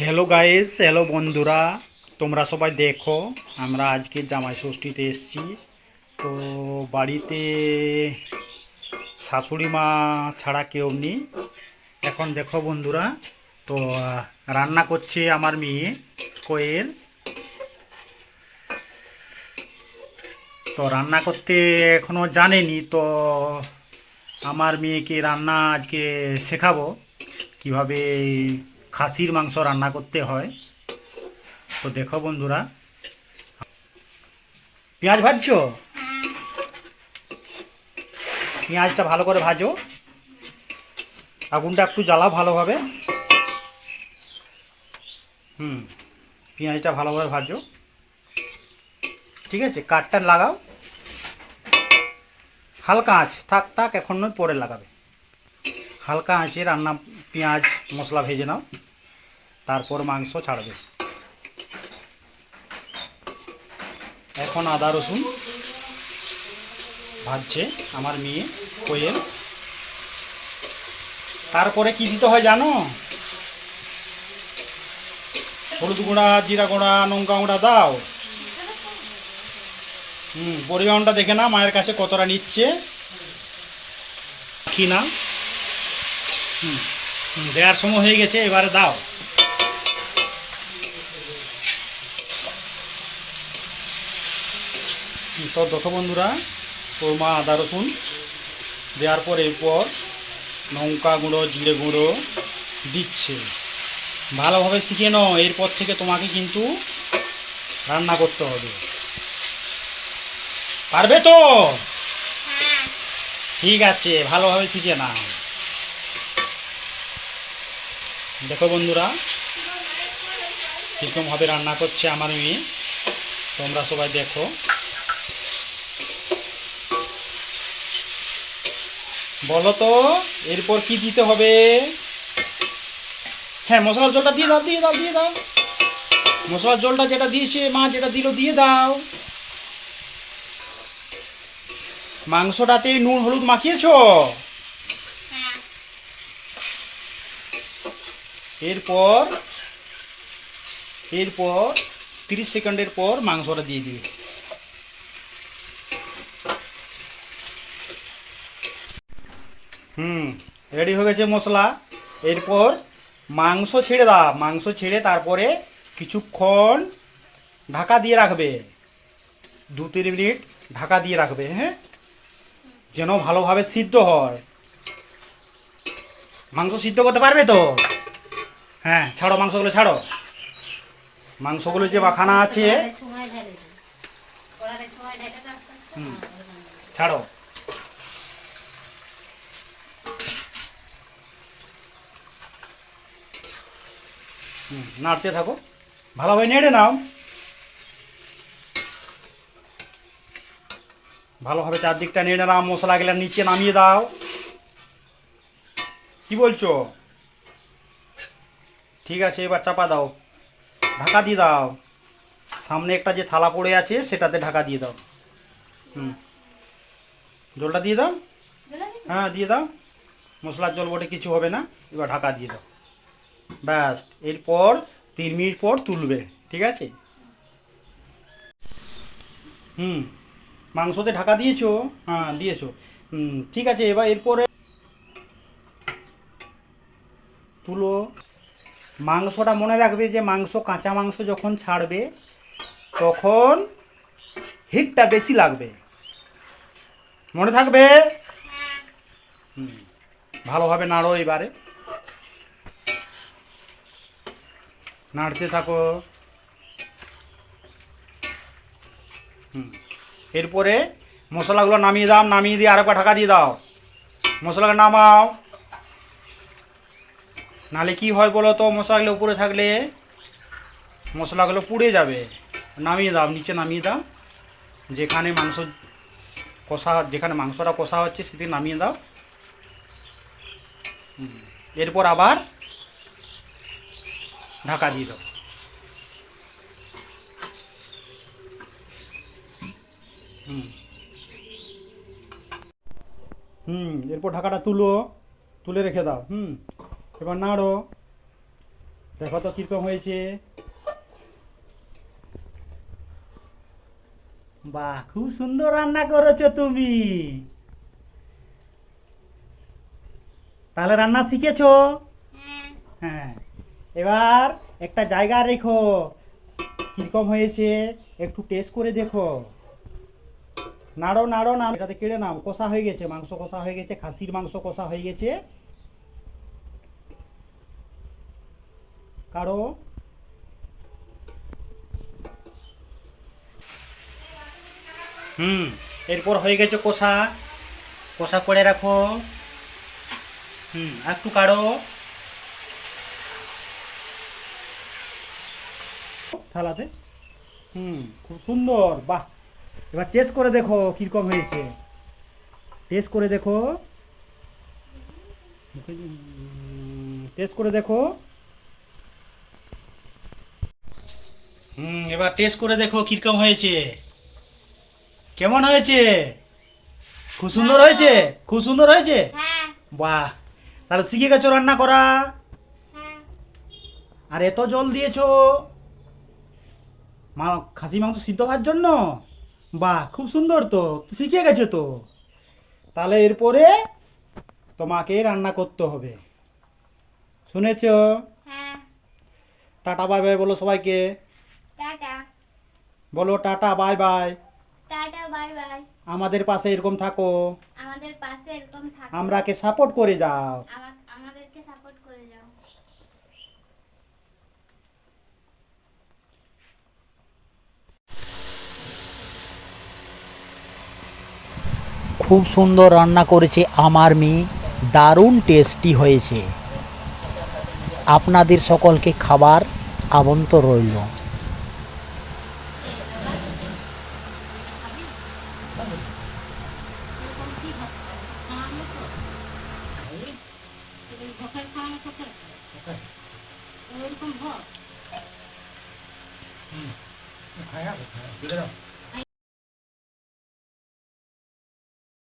Hello guys hello বন্ধুরা। তোমরা সবাই দেখো, আমরা আজকে জামাই ষষ্ঠীতে এসেছি। তো বাড়িতে শাশুড়ি মা ছাড়া কেউ নেই। এখন দেখো বন্ধুরা, তো রান্না করছে আমার মেয়ে, কোয়েল। তো রান্না করতে এখনও জানেনি, তো আমার মেয়েকে রান্না আজকে শেখাবো। কীভাবে খাসির মাংস রান্না করতে হয়। তো দেখো বন্ধুরা। পেঁয়াজ ভাজছো? পেঁয়াজটা ভালো করে ভাজো। আগুনটা একটু জ্বালাও ভালোভাবে। হুম, পেঁয়াজটা ভালোভাবে ভাজো। ঠিক আছে, কাঠটা লাগাও। হালকা আঁচ, থাক থাক, এখন নয়, পরে লাগাবে। হালকা আঁচে রান্না পেঁয়াজ মশলা ভেজে নাও। তারপর মাংস ছাড়বে। এখন আদা, রসুন ভাজছে আমার মেয়ে কোয়েল। তারপরে কি দিতে হয় জানো? হলুদ গুঁড়া, জিরা গুঁড়া, লঙ্কা গুঁড়া দাও। হুম, পরিমাণটা দেখে না মায়ের কাছে কতটা নিচ্ছে। কি না। হুম, দেওয়ার সময় হয়ে গেছে, এবারে দাও। তো দেখো বন্ধুরা ওর মা আদা রসুন দেওয়ার পর এরপর লঙ্কা গুঁড়ো জিরে গুঁড়ো দিচ্ছে। ভালোভাবে শিখে নাও এরপর থেকে তোমাকে কিন্তু রান্না করতে হবে। পারবে তো? ঠিক আছে ভালোভাবে শিখে নাও। দেখো বন্ধুরা কীরকমভাবে রান্না করছে আমার মেয়ে। তোমরা সবাই দেখো। বলো তো এরপর কি দিতে হবে? হ্যাঁ মশলার জলটা দিয়ে দাও দিয়ে দাও দিয়ে দাও। মশলার জলটা যেটা দিয়েছে, মা যেটা দিল, দিয়ে দাও। মাংসটাতে নুন, হলুদ মাখিয়েছ? এরপর এরপর তিরিশ সেকেন্ডের পর মাংসটা দিয়ে দিবে। হুম রেডি হয়ে গেছে মশলা। এরপর মাংস ছেড়ে দাও। মাংস ছেড়ে তারপরে কিছুক্ষণ ঢাকা দিয়ে রাখবে। দু তিন মিনিট ঢাকা দিয়ে রাখবে হ্যাঁ? যেন ভালোভাবে সিদ্ধ হয়। মাংস সিদ্ধ করতে পারবে তো? হ্যাঁ ছাড়ো মাংসগুলো ছাড়ো। মাংসগুলো যে মাখানা আছে। হুম ছাড়ো। নাড়তে থাকো। ভালোভাবে নেড়ে নাও। ভালোভাবে চারদিকটা নেড়ে নাও মশলা গেলে নিচে নামিয়ে দাও। কি বলছো? ঠিক আছে এবার চাপা দাও। ঢাকা দিয়ে দাও। সামনে একটা যে থালা পড়ে আছে সেটাতে ঢাকা দিয়ে দাও। হুম। জলটা দিয়ে দাও? হ্যাঁ দিয়ে দাও। মশলার জল বটে কিছু হবে না। এবার ঢাকা দিয়ে দাও। ব্যাস, এরপর তিন মিনিট পর তুলবে, ঠিক আছে? হুম, মাংসতে ঢাকা দিয়েছ? হ্যাঁ দিয়েছ। ঠিক আছে, এবার এরপরে তুলো। মাংসটা মনে রাখবে যে মাংস, কাঁচা মাংস যখন ছাড়বে, তখন হিটটা বেশি লাগবে। মনে থাকবে? ভালোভাবে নাড়ো এবারে। নাড়তে থাকো। হুম। এরপরে মশলাগুলো নামিয়ে দাও, নামিয়ে দিয়ে আরেকবার ঢাকা দিয়ে দাও। মশলাটা নামাও। নালে কি হয় বলো তো, মশলাগুলো উপরে থাকলে মশলাগুলো পুড়ে যাবে। নামিয়ে দাও, নিচে নামিয়ে দাও। যেখানে মাংস কষা, যেখানে মাংসটা কষা হচ্ছে সেদিকে নামিয়ে দাও। এরপর আবার ঢাকা দিয়ে দাও। হুম। হুম এরপর ঢাকাটা তুলো তুলে রেখে দাও হুম। এবার নাড়ো। দেখো তো কীরকম হয়েছে। বাহ খুব সুন্দর রান্না করেছ তুমি। তাহলে রান্না শিখেছো? হ্যাঁ। হ্যাঁ। এবার একটা জায়গা রেখো। কীরকম হয়েছে? একটু টেস্ট করে দেখো। নাড়ো নাড়ো নাম এটাতে কেড়ে নাম কষা হয়ে গেছে। মাংস কষা হয়ে গেছে। খাসির মাংস কষা হয়ে গেছে। কারও? হুম, এরপর হয়ে গেছে কষা। কষা করে রাখো। হুম একটু কাড়ো। থালাতে? হুম খুব সুন্দর বাহ! এবার টেস্ট করে দেখো কীরকম হয়েছে। টেস্ট করে দেখো। টেস্ট করে দেখো। হুম এবার টেস্ট করে দেখো কীরকম হয়েছে। কেমন হয়েছে? খুব সুন্দর হয়েছে? খুব সুন্দর হয়েছে? হ্যাঁ। বাহ! তাহলে শিখে গেছো রান্না করা। হ্যাঁ। আর এত জল দিয়েছ। মা খাসি মাংস সিদ্ধ হওয়ার জন্য? বাহ খুব সুন্দর তো শিখে গেছো তো। তাহলে এরপরে তোমাকে রান্না করতে হবে। শুনেছ? হ্যাঁ। টাটা বাই বাই বলো সবাইকে। টাটা। বলো tata bye bye. Tata bye bye. আমাদের পাশে এরকম থাকো। আমাদের পাশে এরকম থাকো। আমরাকে সাপোর্ট করে যাও আমা- আমাদেরকে সাপোর্ট করে যাও খুব সুন্দর রান্না করেছে আমার মেয়ে। দারুণ টেস্টি হয়েছে। আপনাদের সকলকে খাবার আমন্ত্রণ রইল।